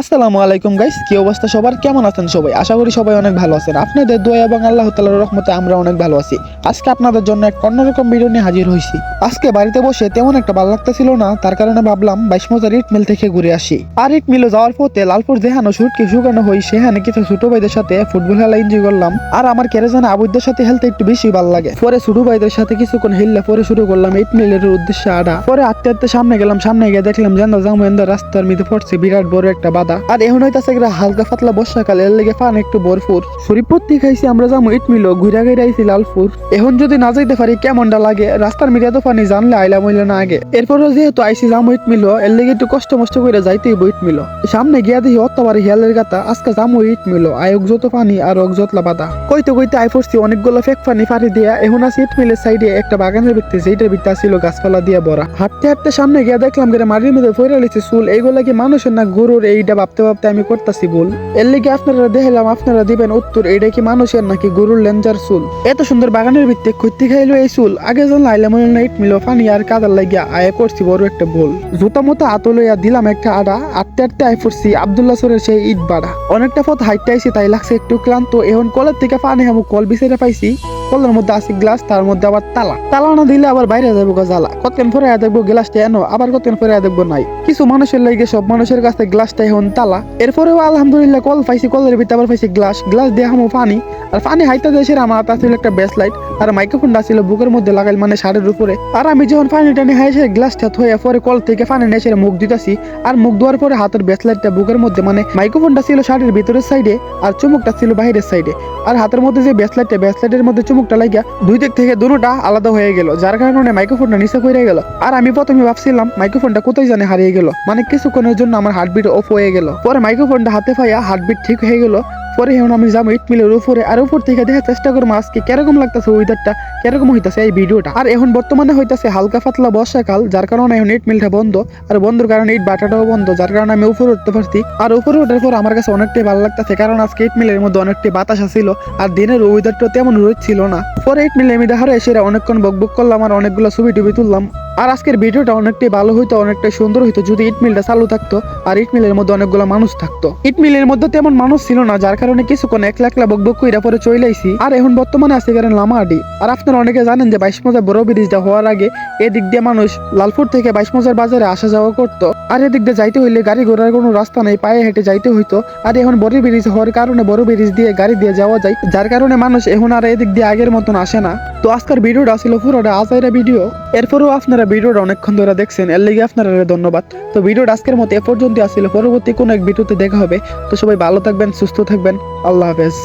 আসসালামু আলাইকুম গাইস কি অবস্থা সবার? কেমন আছেন সবাই? আশা করি সবাই অনেক ভালো আছেন। আপনাদের দোয়া এবং আল্লাহ তাআলার রহমতে আমরা অনেক ভালো আছি। আজকে আপনাদের জন্য এক অন্যরকম ভিডিও নিয়ে হাজির হয়েছি। আজকে বাড়িতে বসে তেমন একটা ভালো লাগতেছিল না, তার কারণে ভাবলাম বাইশ মজার ইট মিল থেকে ঘুরে আসি। আর ইট মিলে যাওয়ার পথে লালপুর যেহানো সুটকে শুকানো হই, সেখানে কিছু ছোট ভাইদের সাথে ফুটবল খেলা এনজয় করলাম। আর আমার কেরেজানা আবুদের সাথে খেলতে একটু বেশি ভালো লাগে। পরে ছোট ভাইদের সাথে কিছুক্ষণ হিললে পরে শুরু করলাম ইট মিলের উদ্দেশ্যে আডা পরে আটতে আটতে সামনে গেলাম, সামনে গিয়ে দেখলাম জানা জামু রাস্তার মধ্যে পড়ছে বিরাট বড় একটা বাধা আর এখন হইতাছে হালকা পাতলা বর্ষাকাল, এর লেগে ফান একটু ভরপুর। শরীরপত্তি খাইছি আমরা যাব ইট মিলো ঘুরা ঘুরে আইছি লালপুর। এখন যদি না যাইতে পারি কেমনটা লাগে? রাস্তার মিডিয়া তো পানি জানলে আইলা মইলে না আগে। এরপরও যেহেতু আইসি যাব ইট মিলো এর লেগে একটু কষ্ট মষ্ট করে যাইতে ইট মিলো সামনে গিয়া দেখি অত্তবারে হিয়ালের গাতা, আজকে যাব ইট মিলো আয়োগ যত পানি আর অক যতলা বাধা কইতে কইতে আই পড়ছি, অনেকগুলো ফেক পানি ফাড়ি দিয়া, এখন আছে ইট মিলের সাইডে একটা বাগানের ভিত্তি যেটার ভিত্তি ছিল গাছপালা দিয়ে ভরা। হাঁটতে হাঁটতে সামনে গিয়া দেখলাম যে মাটির মধ্যে ফইরা লিছে চুল, এইগুলা কি মানুষের না গরুর এইটা ভাবতে ভাবতে আমি করতেছি ভুল। এর লিগে আপনারা দেখলাম আপনারা দিবেন উত্তর। এইটা কি মানুষের নাকি গরুর লেঞ্জার চুল? এত সুন্দর বাগানের ভিত্তি খুঁজতে খাইলো এই চুল। আগে জান লাইলাম নাইট মিল, পানি আর কাদার লাগিয়া আয়া করছি বড় একটা ভুল। জুতা মতো আতো লইয়া দিলাম একটা আড়া, আটতে আটতে আয় পড়ছি আবদুল্লাহ সরের সেই ইট বাড়া। অনেকটা পথ হাইটে আইছি, তাই লাগছে একটু ক্লান্ত। এখন কলের থেকে পানি আমি কল বিছাইতে পাইছি। কলের মধ্যে আছে গ্লাস, তার মধ্যে আবার তালা। তালা না দিলে আবার বাইরে যাব জ্বালা। কতক্ষণ পরে দেখব গ্লাসটা এনো, আবার কতক্ষণ পরে দেখব নাই? কিছু মানুষের লাগে সব মানুষের কাছে গ্লাসটা এখন তালা। এরপরেও আলহামদুলিল্লাহ কল পাইছি, কলের ভিতরে আবার পাইছি গ্লাস। গ্লাস দিয়ে হামো পানি আর পানি হাইতে দেশে আমার হাতে ছিল একটা বেস লাইট আর মাইক্রোফোনটা ছিল বুকের মধ্যে লাগাইল মানে শাড়ির উপরে। আর আমি যখন পানি টানি হাইছে গ্লাসটা থয়ে পরে কল থেকে পানি নিয়ে মুখ দিতেছি, আর মুখ ধোয়ার পরে হাতের বেস লাইটটা বুকের মধ্যে মানে মাইক্রোফোনটা ছিল শাড়ির ভিতরের সাইডে আর চুমুকটা ছিল বাইরের সাইডে আর হাতের মধ্যে যে বেস লাইটটা বেস লাইটের মধ্যে চুমুকটা লাগিয়া দুই দিক থেকে দুটোটা আলাদা হয়ে গেল, যার কারণে মাইক্রোফোনটা নিচে পড়ে গেল। আর আমি প্রথমে ভাবছিলাম মাইক্রোফোনটা কোথায় জানে হারিয়ে গেল মানে কিছুক্ষণের জন্য আমার হার্টবিট অফ হয়ে গেল। পরে মাইক্রোফোনটা হাতে পাইয়া হার্টবিট ঠিক হয়ে গেল পরে এখন আমি যাব ইট মিলের উপরে, আর উপর থেকে দেখার চেষ্টা করব আজকে কীরকম লাগতেছে ওয়েদারটা কীরকম হইতাছে এই ভিডিওটা আর এখন বর্তমানে হইতাছে হালকা পাতলা বর্ষাকাল, যার কারণে এখন ইট মিলটা বন্ধ, আর বন্ধুর কারণে ইট বাটাটাও বন্ধ, যার কারণে আমি উপরে উঠতে পারছি। আর উপরে ওঠার পর আমার কাছে অনেকটাই ভালো লাগতেছে, কারণ আজকে ইট মিলের মধ্যে অনেকটাই বাতাস ছিল আর দিনের ওয়েদারটা তেমন রোদ ছিল না। পরে ইট মিলে আমি দেখারে এসে অনেকক্ষণ বক বক করলাম, আর অনেকগুলো ছবি টুবি তুললাম। আর আজকের ভিডিওটা অনেকটাই ভালো হইতো, অনেকটাই সুন্দর হইতো যদি ইট মিলটা চালু থাকতো আর ইটমিলের মধ্যে অনেকগুলো মানুষ থাকতো। ইটমিলের মধ্যে তেমন মানুষ ছিল না, যার কারণে কিছুক্ষণ একলা একলা বক বক কইরা পরে চলে আইছি। আর এখন বর্তমানে আছে কারণ লামাহাটি। আর আপনারা অনেকে জানেন যে বাইশ মজার বড় ব্রিজটা হওয়ার আগে এদিক দিয়ে মানুষ লালপুর থেকে বাইশ মজার বাজারে আসা যাওয়া করতো। আর এদিক দিয়ে যাইতে হইলে গাড়ি ঘোড়ার কোনো রাস্তা নেই, পায়ে হেঁটে যাইতে হইতো। আর এখন বড় ব্রিজ হওয়ার কারণে বড় ব্রিজ দিয়ে গাড়ি দিয়ে যাওয়া যায়, যার কারণে মানুষ এখন আর এদিক দিয়ে আগের মতন আসে না। তো আজকের ভিডিওটা ছিল পুরোটা আজাইরা ভিডিও। এরপরেও আপনারা ভিডিওটা অনেকক্ষণ ধরে দেখছেন, এর লেগে আপনারা ধন্যবাদ। তো ভিডিওটা আজকের মতো এ পর্যন্ত আসছিল পরবর্তী কোনো এক ভিডিওতে দেখা হবে। তো সবাই ভালো থাকবেন, সুস্থ থাকবেন। আল্লাহ হাফেজ।